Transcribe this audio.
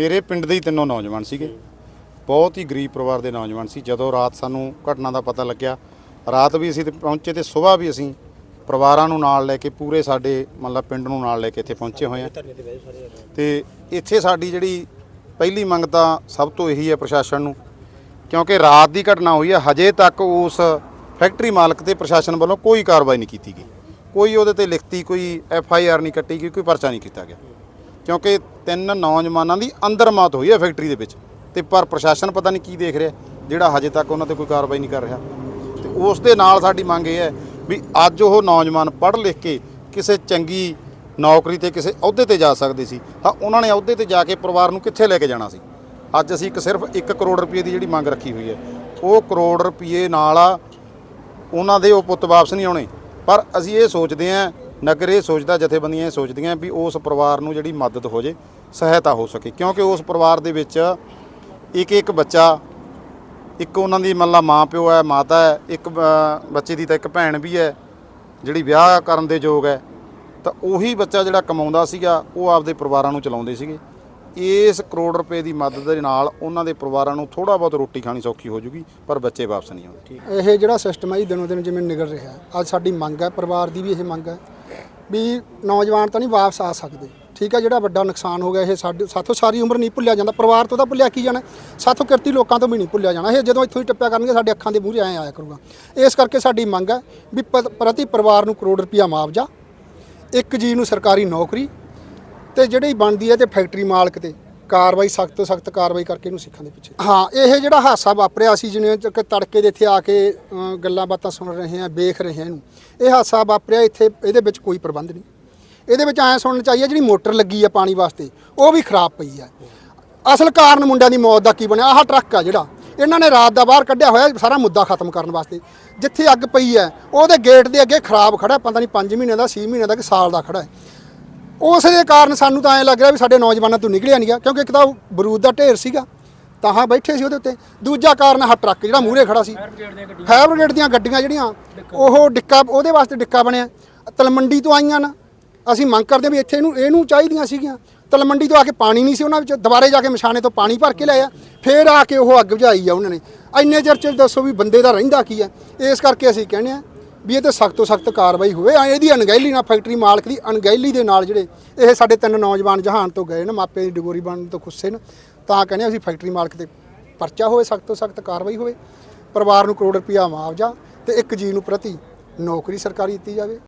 ਮੇਰੇ ਪਿੰਡ ਦੇ ਹੀ ਤਿੰਨੋਂ ਨੌਜਵਾਨ ਸੀਗੇ। ਬਹੁਤ ਹੀ ਗਰੀਬ ਪਰਿਵਾਰ ਦੇ ਨੌਜਵਾਨ ਸੀ। ਜਦੋਂ ਰਾਤ ਸਾਨੂੰ ਘਟਨਾ ਦਾ ਪਤਾ ਲੱਗਿਆ, ਰਾਤ ਵੀ ਅਸੀਂ ਪਹੁੰਚੇ ਤੇ ਸਵੇਰ ਵੀ ਅਸੀਂ ਪਰਿਵਾਰਾਂ ਨੂੰ ਨਾਲ ਲੈ ਕੇ ਪੂਰੇ ਸਾਡੇ ਮਤਲਬ ਪਿੰਡ ਨੂੰ ਨਾਲ ਲੈ ਕੇ ਇੱਥੇ ਪਹੁੰਚੇ ਹੋਏ ਆ। ਤੇ ਇੱਥੇ ਸਾਡੀ ਜਿਹੜੀ ਪਹਿਲੀ ਮੰਗ ਤਾਂ ਸਭ ਤੋਂ ਇਹੀ ਹੈ ਪ੍ਰਸ਼ਾਸਨ ਨੂੰ, ਕਿਉਂਕਿ ਰਾਤ ਦੀ ਘਟਨਾ ਹੋਈ ਹੈ ਹਜੇ ਤੱਕ ਉਸ ਫੈਕਟਰੀ ਮਾਲਕ ਤੇ ਪ੍ਰਸ਼ਾਸਨ ਵੱਲੋਂ ਕੋਈ ਕਾਰਵਾਈ ਨਹੀਂ ਕੀਤੀ ਗਈ। ਕੋਈ ਉਹਦੇ ਤੇ ਲਿਖਤੀ ਕੋਈ ਐਫ ਆਈ ਆਰ ਨਹੀਂ ਕੱਟੀ ਗਈ, ਕੋਈ ਪਰਚਾ ਨਹੀਂ ਕੀਤਾ ਗਿਆ। ਕਿਉਂਕਿ ਤਿੰਨ ਨੌਜਵਾਨਾਂ ਦੀ ਅੰਦਰ ਮੌਤ ਹੋਈ ਹੈ ਫੈਕਟਰੀ ਦੇ ਵਿੱਚ। ਤੇ ਪਰ ਪ੍ਰਸ਼ਾਸਨ ਪਤਾ ਨਹੀਂ ਕੀ ਦੇਖ ਰਿਹਾ, ਜਿਹੜਾ ਹਜੇ ਤੱਕ ਉਹਨਾਂ ਤੇ ਕੋਈ ਕਾਰਵਾਈ ਨਹੀਂ ਕਰ ਰਿਹਾ। ਤੇ ਉਸ ਦੇ ਨਾਲ ਸਾਡੀ ਮੰਗ ਇਹ ਹੈ ਵੀ ਅੱਜ ਉਹ ਨੌਜਵਾਨ ਪੜ੍ਹ ਲਿਖ ਕੇ ਕਿਸੇ ਚੰਗੀ ਨੌਕਰੀ ਤੇ ਕਿਸੇ ਅਹੁਦੇ ਤੇ ਜਾ ਸਕਦੇ ਸੀ। ਤਾਂ ਉਹਨਾਂ ਨੇ ਅਹੁਦੇ ਤੇ ਜਾ ਕੇ ਪਰਿਵਾਰ ਨੂੰ ਕਿੱਥੇ ਲੈ ਕੇ ਜਾਣਾ ਸੀ? ਅੱਜ ਅਸੀਂ ਇੱਕ ਸਿਰਫ 1 ਕਰੋੜ ਰੁਪਏ ਦੀ ਜਿਹੜੀ ਮੰਗ ਰੱਖੀ ਹੋਈ ਹੈ, ਉਹ ਕਰੋੜ ਰੁਪਏ ਨਾਲ ਆ, ਉਹਨਾਂ ਦੇ ਉਹ ਪੁੱਤ ਵਾਪਸ ਨਹੀਂ ਆਉਣੇ। ਪਰ ਅਸੀਂ ਇਹ ਸੋਚਦੇ ਆਂ ਨਗਰ ਇਹ ਸੋਚਦਾ, ਜਥੇਬੰਦੀਆਂ ਇਹ ਸੋਚਦੀਆਂ ਵੀ ਉਸ ਪਰਿਵਾਰ ਨੂੰ ਜਿਹੜੀ ਮਦਦ ਹੋ ਜੇ, ਸਹਾਇਤਾ ਹੋ ਸਕੇ। ਕਿਉਂਕਿ ਉਸ ਪਰਿਵਾਰ ਦੇ ਵਿੱਚ ਇੱਕ ਇੱਕ ਬੱਚਾ, ਇੱਕ ਉਹਨਾਂ ਦੀ ਮੰਨ ਲਾ ਮਾਂ ਪਿਓ ਹੈ, ਮਾਤਾ ਹੈ, ਇੱਕ ਬੱਚੇ ਦੀ ਤਾਂ ਇੱਕ ਭੈਣ ਵੀ ਹੈ, ਜਿਹੜੀ ਵਿਆਹ ਕਰਨ ਦੇ ਯੋਗ ਹੈ, ਤਾਂ ਉਹੀ ਬੱਚਾ ਜਿਹੜਾ ਕਮਾਉਂਦਾ ਸੀਗਾ, ਉਹ ਆਪਦੇ ਪਰਿਵਾਰਾਂ ਨੂੰ ਚਲਾਉਂਦੇ ਸੀਗੇ। ਇਸ ਕਰੋੜ ਰੁਪਏ ਦੀ ਮਦਦ ਦੇ ਨਾਲ ਉਹਨਾਂ ਦੇ ਪਰਿਵਾਰਾਂ ਨੂੰ ਥੋੜਾ ਬਹੁਤ ਰੋਟੀ ਖਾਣੀ ਸੌਖੀ ਹੋ ਜੂਗੀ, ਪਰ ਬੱਚੇ ਵਾਪਸ ਨਹੀਂ ਆਉਣਗੇ ਇਹ ਜਿਹੜਾ ਸਿਸਟਮ ਹੈ ਜੀ ਦਿਨੋਂ ਦਿਨ ਜਿਵੇਂ ਨਿਗਲ ਰਿਹਾ, ਅੱਜ ਸਾਡੀ ਮੰਗ ਹੈ, ਪਰਿਵਾਰ ਦੀ ਵੀ ਇਹ ਮੰਗ ਹੈ। ਵੀ ਨੌਜਵਾਨ ਤਾਂ ਨਹੀਂ ਵਾਪਸ ਆ ਸਕਦੇ। ਠੀਕ ਹੈ, ਜਿਹੜਾ ਵੱਡਾ ਨੁਕਸਾਨ ਹੋ ਗਿਆ, ਇਹ ਸਾਡੇ ਸਾਥੋਂ ਸਾਰੀ ਉਮਰ ਨਹੀਂ ਭੁੱਲਿਆ ਜਾਂਦਾ। ਪਰਿਵਾਰ ਤੋਂ ਤਾਂ ਭੁੱਲਿਆ ਕੀ ਜਾਣਾ? ਸਾਥੋਂ ਕਿਰਤੀ ਲੋਕਾਂ ਤੋਂ ਵੀ ਨਹੀਂ ਭੁੱਲਿਆ ਜਾਣਾ। ਇਹ ਜਦੋਂ ਇੱਥੋਂ ਹੀ ਟੱਪਿਆ ਕਰਨਗੇ, ਸਾਡੇ ਅੱਖਾਂ ਦੇ ਮੂਹਰੇ ਐ ਆਇਆ ਕਰੂਗਾ। ਇਸ ਕਰਕੇ ਸਾਡੀ ਮੰਗ ਹੈ ਵੀ ਪ- ਪ੍ਰਤੀ ਪਰਿਵਾਰ ਨੂੰ ਕਰੋੜ ਰੁਪਇਆ ਮੁਆਵਜ਼ਾ, ਇੱਕ ਜੀ ਨੂੰ ਸਰਕਾਰੀ ਨੌਕਰੀ ਤੇ ਜਿਹੜੀ ਬਣਦੀ ਹੈ ਤੇ ਫੈਕਟਰੀ ਮਾਲਕ ਤੇ। ਕਾਰਵਾਈ ਸਖਤ ਤੋਂ ਸਖਤ ਕਾਰਵਾਈ ਕਰਕੇ ਇਹਨੂੰ ਸਿੱਖਾਂ ਦੇ ਪਿੱਛੇ। ਹਾਂ, ਇਹ ਜਿਹੜਾ ਹਾਦਸਾ ਵਾਪਰਿਆ ਸੀ, ਜਿਵੇਂ ਕਿ ਤੜਕੇ ਦੇ ਇੱਥੇ ਆ ਕੇ ਗੱਲਾਂ ਬਾਤਾਂ ਸੁਣ ਰਹੇ ਹਾਂ, ਵੇਖ ਰਹੇ ਹਾਂ ਇਹਨੂੰ, ਇਹ ਹਾਦਸਾ ਵਾਪਰਿਆ ਇੱਥੇ, ਇਹਦੇ ਵਿੱਚ ਕੋਈ ਪ੍ਰਬੰਧ ਨਹੀਂ। ਇਹਦੇ ਵਿੱਚ ਐਂ ਸੁਣਨ ਚਾਹੀਏ ਜਿਹੜੀ ਮੋਟਰ ਲੱਗੀ ਆ ਪਾਣੀ ਵਾਸਤੇ, ਉਹ ਵੀ ਖਰਾਬ ਪਈ ਆ। ਅਸਲ ਕਾਰਨ ਮੁੰਡਿਆਂ ਦੀ ਮੌਤ ਦਾ ਕੀ ਬਣਿਆ? ਆਹ ਟਰੱਕ ਆ ਜਿਹੜਾ, ਇਹਨਾਂ ਨੇ ਰਾਤ ਦਾ ਬਾਹਰ ਕੱਢਿਆ ਹੋਇਆ, ਸਾਰਾ ਮੁੱਦਾ ਖਤਮ ਕਰਨ ਵਾਸਤੇ। ਜਿੱਥੇ ਅੱਗ ਪਈ ਹੈ, ਉਹਦੇ ਗੇਟ ਦੇ ਅੱਗੇ ਖਰਾਬ ਖੜਾ ਪਤਾ ਨਹੀਂ 5 ਮਹੀਨੇ ਦਾ 6 ਮਹੀਨੇ ਦਾ ਕਿ ਸਾਲ ਦਾ ਖੜਾ ਹੈ। ਉਸ ਦੇ ਕਾਰਨ ਸਾਨੂੰ ਤਾਂ ਐਂ ਲੱਗ ਰਿਹਾ ਵੀ ਸਾਡੇ ਨੌਜਵਾਨਾਂ ਤੋਂ ਨਿਕਲਿਆ ਨਹੀਂ ਗਿਆ ਕਿਉਂਕਿ ਇੱਕ ਤਾਂ ਉਹ ਬਰੂਦ ਦਾ ਢੇਰ ਸੀਗਾ, ਤਾਂ ਹਾਂ ਬੈਠੇ ਸੀ ਉਹਦੇ ਉੱਤੇ। ਦੂਜਾ ਕਾਰਨ ਆਹ ਟਰੱਕ ਜਿਹੜਾ ਮੂਹਰੇ ਖੜਾ ਸੀ। ਫਾਇਰ ਬ੍ਰਿਗੇਡ ਦੀਆਂ ਗੱਡੀਆਂ ਜਿਹੜੀਆਂ, ਉਹ ਡਿੱਕਾ, ਉਹਦੇ ਵਾਸਤੇ ਡਿੱਕਾ ਬਣਿਆ। ਤਲਮੰਡੀ ਤੋਂ ਆਈਆਂ ਨਾ, ਅਸੀਂ ਮੰਗ ਕਰਦੇ ਹਾਂ ਵੀ ਇੱਥੇ ਇਹਨੂੰ ਇਹਨੂੰ ਚਾਹੀਦੀਆਂ ਸੀਗੀਆਂ। ਤਲਮੰਡੀ ਤੋਂ ਆ ਕੇ ਪਾਣੀ ਨਹੀਂ ਸੀ ਉਹਨਾਂ ਵਿੱਚ, ਦੁਬਾਰੇ ਜਾ ਕੇ ਮਸ਼ਾਨੇ ਤੋਂ ਪਾਣੀ ਭਰ ਕੇ ਲਿਆਇਆ। ਫੇਰ ਆ ਕੇ ਉਹ ਅੱਗ ਬੁਝਾਈ ਆ ਉਹਨਾਂ ਨੇ। ਇੰਨੇ ਚਿਰ ਚ ਦੱਸੋ ਵੀ ਬੰਦੇ ਦਾ ਰਹਿੰਦਾ ਕੀ ਹੈ ਇਸ ਕਰਕੇ ਅਸੀਂ ਕਹਿੰਦੇ ਆ ਵੀ ਇਹ ਤੇ ਸਖਤ ਤੋਂ ਸਖਤ ਕਾਰਵਾਈ ਹੋਵੇ। ਆ ਇਹਦੀ ਅਣਗਹਿਲੀ ਨਾਲ ਫੈਕਟਰੀ ਮਾਲਕ ਦੀ ਅਣਗਹਿਲੀ ਦੇ ਨਾਲ ਜਿਹੜੇ ਇਹ ਸਾਡੇ ਤਿੰਨ ਨੌਜਵਾਨ ਜਹਾਨ ਤੋਂ ਗਏ ਨੇ ਮਾਪੇ ਦੀ ਡਿਗੋਰੀ ਬਣਨ ਤੋਂ ਖੁੱਸੇ ਨੇ। ਤਾਂ ਕਹਿੰਦੇ ਅਸੀਂ ਫੈਕਟਰੀ ਮਾਲਕ ਤੇ ਪਰਚਾ ਹੋਵੇ, ਸਖਤ ਤੋਂ ਸਖਤ ਕਾਰਵਾਈ ਹੋਵੇ। ਪਰਿਵਾਰ ਨੂੰ ਕਰੋੜ ਰੁਪਇਆ ਮੁਆਵਜ਼ਾ ਤੇ ਇੱਕ ਜੀ ਨੂੰ ਪ੍ਰਤੀ ਨੌਕਰੀ ਸਰਕਾਰੀ ਦਿੱਤੀ ਜਾਵੇ।